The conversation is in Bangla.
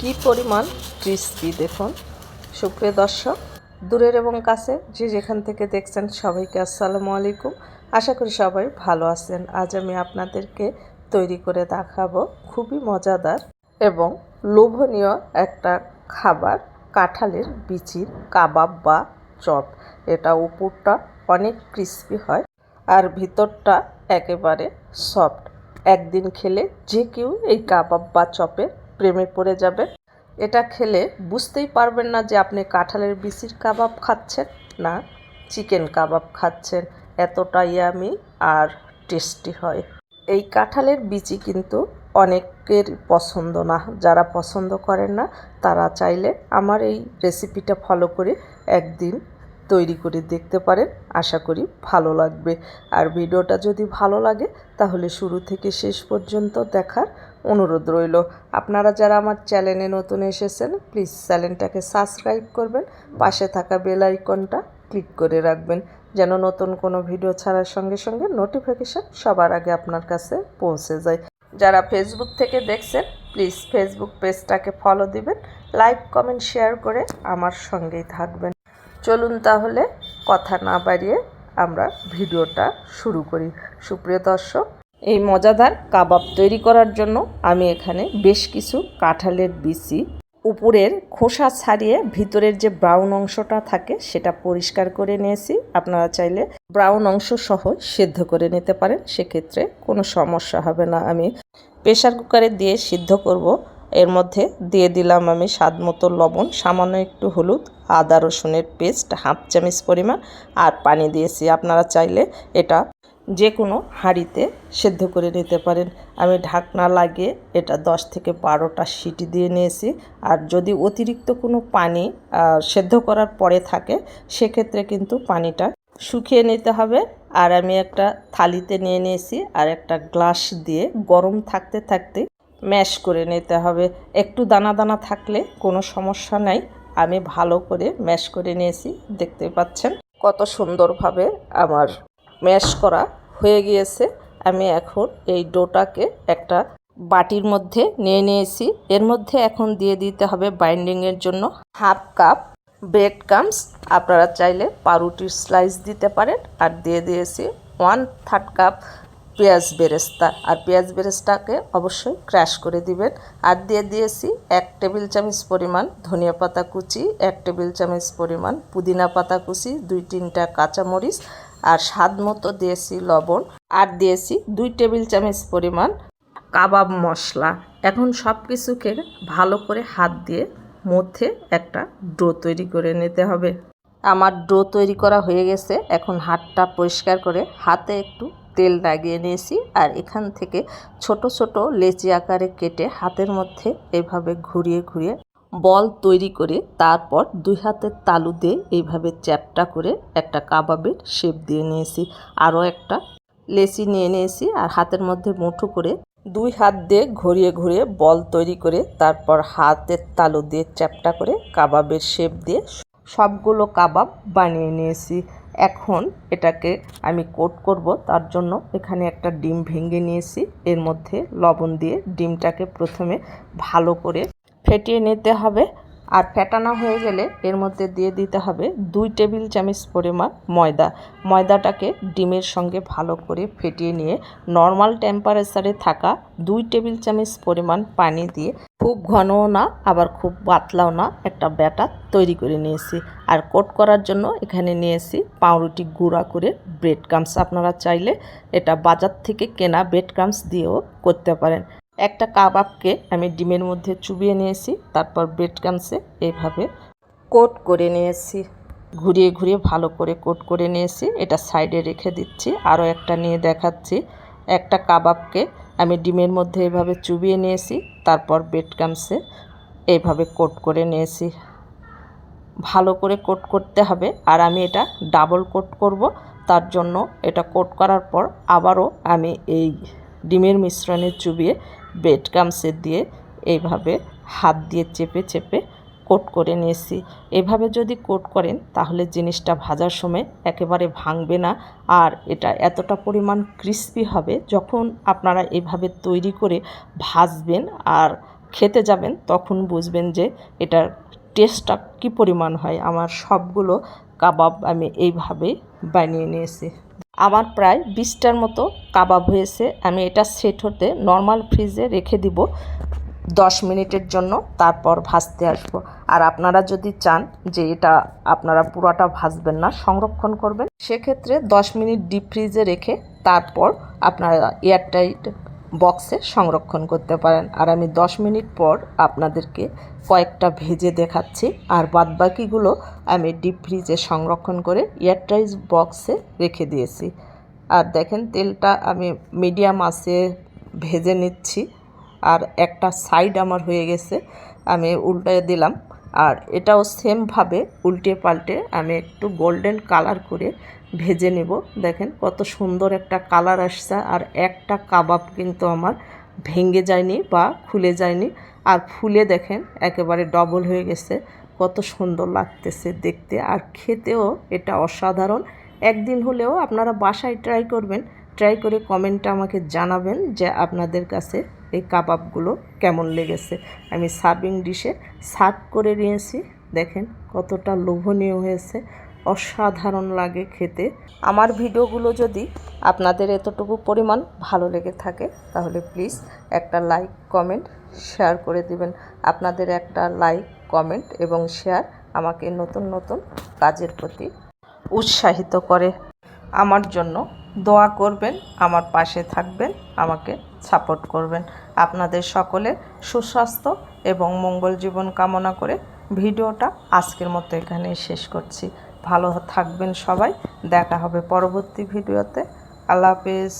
কি পরিমাণ ক্রিস্পি দেখুন। সুপ্রিয় দর্শক, দূরের এবং কাছে, যে যেখান থেকে দেখছেন সবাইকে আসসালামু আলাইকুম। আশা করি সবাই ভালো আছেন। আজ আমি আপনাদেরকে তৈরি করে দেখাবো খুবই মজাদার এবং লোভনীয় একটা খাবার, কাঁঠালের বিচির কাবাব বা চপ। এটা উপরটা অনেক ক্রিস্পি হয় আর ভিতরটা একেবারে সফট একদিন খেলে যে কেউ এই কাবাব বা চপে প্রেমে পড়ে যাবে। এটা খেলে বুঝতেই পারবেন না যে আপনি কাঁঠালের বিচির কাবাব খাচ্ছেন না চিকেন কাবাব খাচ্ছেন। এতটাই আমি আর টেস্টি হয়। এই কাঁঠালের বিচি কিন্তু অনেকের পছন্দ না। যারা পছন্দ করেন না, তারা চাইলে আমার এই রেসিপিটা ফলো করে একদিন তৈরি করে দেখতে পারেন। আশা করি ভালো লাগবে। আর ভিডিওটা যদি ভালো লাগে, তাহলে শুরু থেকে শেষ পর্যন্ত দেখার অনুরোধ রইল। আপনারা যারা আমার চ্যানেলে নতুন এসেছেন প্লিজ চ্যানেলটাকে সাবস্ক্রাইব করবেন, পাশে থাকা বেল আইকনটা ক্লিক করে রাখবেন, যেন নতুন কোনো ভিডিও ছাড়ার সঙ্গে সঙ্গে নোটিফিকেশান সবার আগে আপনার কাছে পৌঁছে যায়। যারা ফেসবুক থেকে দেখছেন প্লিজ ফেসবুক পেজটাকে ফলো দিবেন লাইক কমেন্ট শেয়ার করে আমার সঙ্গেই থাকবেন। চলুন তাহলে কথা না বাড়িয়ে আমরা ভিডিওটা শুরু করি। সুপ্রিয় দর্শক এই মজাদার কাবাব তৈরি করার জন্য আমি এখানে বেশ কিছু কাঁঠালের বিচি, উপরের খোসা ছাড়িয়ে ভিতরের যে ব্রাউন অংশটা থাকে সেটা পরিষ্কার করে নিয়েছি। আপনারা চাইলে ব্রাউন অংশ সহ সেদ্ধ করে নিতে পারেন, সেক্ষেত্রে কোনো সমস্যা হবে না। আমি প্রেশার কুকারে দিয়ে সিদ্ধ করব। এর মধ্যে দিয়ে দিলাম আমি স্বাদ মতো লবণ, সামান্য একটু হলুদ, আদা রসুনের পেস্ট হাফ চামচ পরিমাণ, আর পানি দিয়েছি। আপনারা চাইলে এটা যে কোনো হাঁড়িতে সেদ্ধ করে নিতে পারেন। আমি ঢাকনা লাগিয়ে এটা 10 থেকে বারোটা সিটি দিয়ে নিয়েছি। আর যদি অতিরিক্ত কোনো পানি সেদ্ধ করার পরে থাকে, সেক্ষেত্রে কিন্তু পানিটা শুকিয়ে নিতে হবে। আর আমি একটা থালিতে নিয়ে নিয়েছি আর একটা গ্লাস দিয়ে গরম থাকতে থাকতে ম্যাশ করে নিতে হবে। একটু দানা দানা থাকলে কোনো সমস্যা নাই। আমি ভালো করে ম্যাশ করে নিয়েছি, দেখতে পাচ্ছেন কত সুন্দরভাবে আমার ম্যাশ করা হয়ে গিয়েছে। আমি এখন এই ডোটাকে একটা বাটির মধ্যে নিয়ে নিয়েছি। এর মধ্যে এখন দিয়ে দিতে হবে বাইন্ডিংয়ের জন্য হাফ কাপ ব্রেড কামস আপনারা চাইলে পাউরুটির স্লাইস দিতে পারেন। আর দিয়ে দিয়েছি ওয়ান থার্ড কাপ পেঁয়াজ বেরেস্তা। আর পেঁয়াজ বেরেস্তাকে অবশ্যই ক্র্যাশ করে দিবেন। আর দিয়ে দিয়েছি এক টেবিল চামচ পরিমাণ ধনিয়া পাতা কুচি, এক টেবিল চামচ পরিমাণ পুদিনা পাতা কুচি, দুই তিনটা কাঁচামরিচ আর স্বাদ মতো দিয়েছি লবণ আর দিয়েছি দুই টেবিল চামচ পরিমাণ কাবাব মশলা। এখন সব কিছুকে ভালো করে হাত দিয়ে মধ্যে একটা ডো তৈরি করে নিতে হবে। আমার ডো তৈরি করা হয়ে গেছে। এখন হাতটা পরিষ্কার করে হাতে একটু তেল লাগিয়ে নিয়েছি আর এখান থেকে ছোট ছোট লেচি আকারে কেটে হাতের মধ্যে এভাবে ঘুরিয়ে ঘুরিয়ে বল তৈরি করে তারপর দুই হাতের তালু দিয়ে এইভাবে চ্যাপটা করে একটা কাবাবের শেপ দিয়ে নিয়েছি। আরও একটা লেসি নিয়ে নিয়েছি আর হাতের মধ্যে মুঠো করে দুই হাত দিয়ে ঘুরিয়ে ঘুরিয়ে বল তৈরি করে তারপর হাতের তালু দিয়ে চ্যাপটা করে কাবাবের শেপ দিয়ে সবগুলো কাবাব বানিয়ে নিয়েছি। এখন এটাকে আমি কোট করব, তার জন্য এখানে একটা ডিম ভেঙে নিয়েছি। এর মধ্যে লবণ দিয়ে ডিমটাকে প্রথমে ভালো করে ফেটিয়ে নিতে হবে। আর ফেটানো হয়ে গেলে এর মধ্যে দিয়ে দিতে হবে দুই টেবিল চামচ পরিমাণ ময়দা। ময়দাটাকে ডিমের সঙ্গে ভালো করে ফেটিয়ে নিয়ে নর্মাল টেম্পারেচারে থাকা দুই টেবিল চামচ পরিমাণ পানি দিয়ে খুব ঘনও না, আবার খুব পাতলাও না একটা ব্যাটার তৈরি করে নিয়েছি। আর কোট করার জন্য এখানে নিয়েছি পাউরুটি গুঁড়া করে ব্রেড ক্রামস। আপনারা চাইলে এটা বাজার থেকে কেনা ব্রেড ক্রামস দিয়েও করতে পারেন। একটা কাবাবকে আমি ডিমের মধ্যে চুবিয়ে নিয়েছি, তারপর ব্রেড ক্রামসে এইভাবে কোট করে নিয়েছি। ঘুরিয়ে ঘুরিয়ে ভালো করে কোট করে নিয়েছি, এটা সাইডে রেখে দিচ্ছি, আরও একটা নিয়ে দেখাচ্ছি। একটা কাবাবকে আমি ডিমের মধ্যে এভাবে চুবিয়ে নিয়েছি, তারপর ব্রেড ক্রামসে এইভাবে কোট করে নিয়েছি। ভালো করে কোট করতে হবে, আর আমি এটা ডাবল কোট করব, তার জন্য এটা কোট করার পর আবারও আমি এই ডিমের মিশ্রণে চুবিয়ে ব্রেড ক্রামসে দিয়ে এইভাবে হাত দিয়ে চেপে চেপে কোট করে নিয়েছি। এভাবে যদি কোট করেন, তাহলে জিনিসটা ভাজার সময় একেবারে ভাঙবে না। আর এটা এতটা পরিমাণ ক্রিস্পি হবে, যখন আপনারা এভাবে তৈরি করে ভাজবেন আর খেতে যাবেন, তখন বুঝবেন যে এটার টেস্টটা কী পরিমাণ হয়। আমার সবগুলো কাবাব আমি এইভাবেই বানিয়ে নিয়েছি। আমার প্রায় বিশটার মতো কাবাব হয়েছে, আমি এটা সেট হতে নর্মাল ফ্রিজে রেখে দিব। দশ মিনিটের জন্য তারপর ভাজতে আসব। আর আপনারা যদি চান যে এটা আপনারা পুরোটা ভাজবেন না, সংরক্ষণ করবেন, সেক্ষেত্রে দশ মিনিট ডিপ ফ্রিজে রেখে তারপর আপনারা এয়ারটাইট বক্সে সংরক্ষণ করতে পারেন। আর আমি দশ মিনিট পর আপনাদেরকে কয়েকটা ভেজে দেখাচ্ছি। আর বাদবাকিগুলো আমি ডিপ ফ্রিজে সংরক্ষণ করে এয়ারটাইট বক্সে রেখে দিয়েছি। আর দেখেন তেলটা আমি মিডিয়াম আছে ভেজে নিচ্ছি। আর একটা সাইড আমার হয়ে গেছে। আমি উল্টে দিলাম। আর এটাও সেমভাবে উল্টে পাল্টে আমি একটু গোল্ডেন কালার করে ভেজে নেব। দেখেন কত সুন্দর একটা কালার আসছে আর একটা কাবাব কিন্তু আমার ভেঙে যায়নি বা খুলে যায়নি। আর ফুলে দেখেন একেবারে ডবল হয়ে গেছে। কত সুন্দর লাগতেছে দেখতে আর খেতেও এটা অসাধারণ। একদিন হলেও আপনারা বাসায় ট্রাই করবেন। ট্রাই করে কমেন্টটা আমাকে জানাবেন যে আপনাদের কাছে এই কাবাবগুলো কেমন লেগেছে। আমি সার্ভিং ডিশে সার্ভ করে নিয়েছি। দেখেন কতটা লোভনীয় হয়েছে। অসাধারণ লাগে খেতে। আমার ভিডিওগুলো যদি আপনাদের এতটুকু পরিমাণ ভালো লেগে থাকে, তাহলে প্লিজ একটা লাইক, কমেন্ট, শেয়ার করে দিবেন। আপনাদের একটা লাইক, কমেন্ট এবং শেয়ার আমাকে নতুন নতুন কাজের প্রতি উৎসাহিত করে। আমার জন্য দোয়া করবেন, আমার পাশে থাকবেন, আমাকে সাপোর্ট করবেন। আপনাদের সকলের সুস্বাস্থ্য এবং মঙ্গল জীবন কামনা করে ভিডিওটা আজকের মতো এখানেই শেষ করছি। ভালো থাকবেন সবাই। দেখা হবে পরবর্তী ভিডিওতে। আল্লাহ হাফেজ।